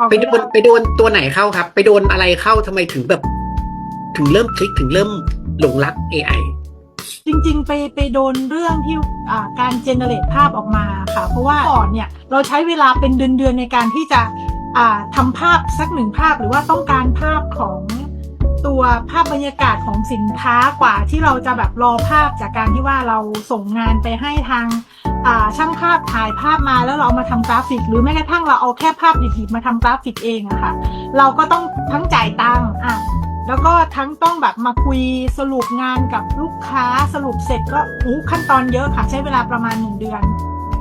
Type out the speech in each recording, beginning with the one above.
ออกไปโดนไปโดนตัวไหนเข้าครับ ไปโดนอะไรเข้าทำไมถึงแบบ ถึงเริ่มคลิกถึงเริ่มหลงรัก AI จริงๆ ไปไปโดนเรื่องที่อ่าการเจเนเรตภาพออกมาค่ะ เพราะว่าก่อนเนี่ยเราใช้เวลาเป็นเดือนๆในการที่จะอ่าทำภาพสักหนึ่งภาพหรือว่าต้องการภาพของตัวภาพบรรยากาศของสินค้ากว่าที่เราจะแบบรอภาพจากการที่ว่าเราส่งงานไปให้ทางอ่า ช่างภาพถ่ายภาพมาแล้วเราเอามาทำกราฟิก หรือแม้กระทั่งเราเอาแค่ภาพดิบๆมาทำกราฟิกเองอะค่ะเราก็ต้องทั้งจ่ายตังค์อะแล้วก็ทั้งต้องแบบมาคุยสรุปงานกับลูกค้าสรุปเสร็จก็อู้ขั้นตอนเยอะค่ะ ใช้เวลาประมาณหนึ่งเดือน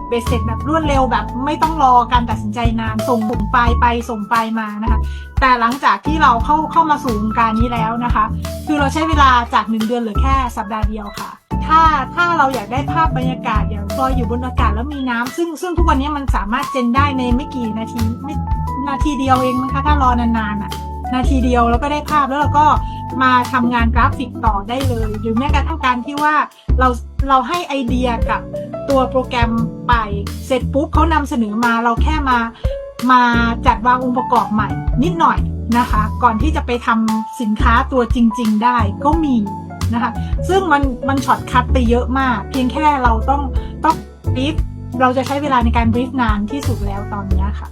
เบสเสร็จแบบรวดเร็วแบบไม่ต้องรอการตัดสินใจนานส่งส่งไฟไปส่งไฟมานะคะ แต่หลังจากที่เราเข้าเข้ามาสู่วงการนี้แล้วนะคะ คือเราใช้เวลาจากหนึ่งเดือนเหลือแค่สัปดาห์เดียวค่ะ ถ้าถ้าเราอยากได้ภาพบรรยากาศอย่างลอยอยู่บนอากาศแล้วมีน้ำซึ่งซึ่งทุกวันนี้มันสามารถเจนได้ในไม่กี่นาทีไม่นาทีเดียวเองนะคะถ้ารอนานๆอะ นาทีเดียวแล้วก็ได้ภาพแล้วเราก็มาทำงานกราฟิกต่อได้เลย หรือแม้กระทั่งการที่ว่าเราเราให้ไอเดียกับตัวโปรแกรมไปเสร็จปุ๊บเขานำเสนอมาเราแค่มามาจัดวางองค์ประกอบใหม่นิดหน่อยนะคะ ก่อนที่จะไปทำสินค้าตัวจริง ๆ ได้ก็มี นะคะ ซึ่งมันมันช็อตคัดไปเยอะมาก เพียงแค่เราต้องต้องบรีฟเราจะใช้เวลาในการบรีฟนานที่สุดแล้วตอนนี้ค่ะ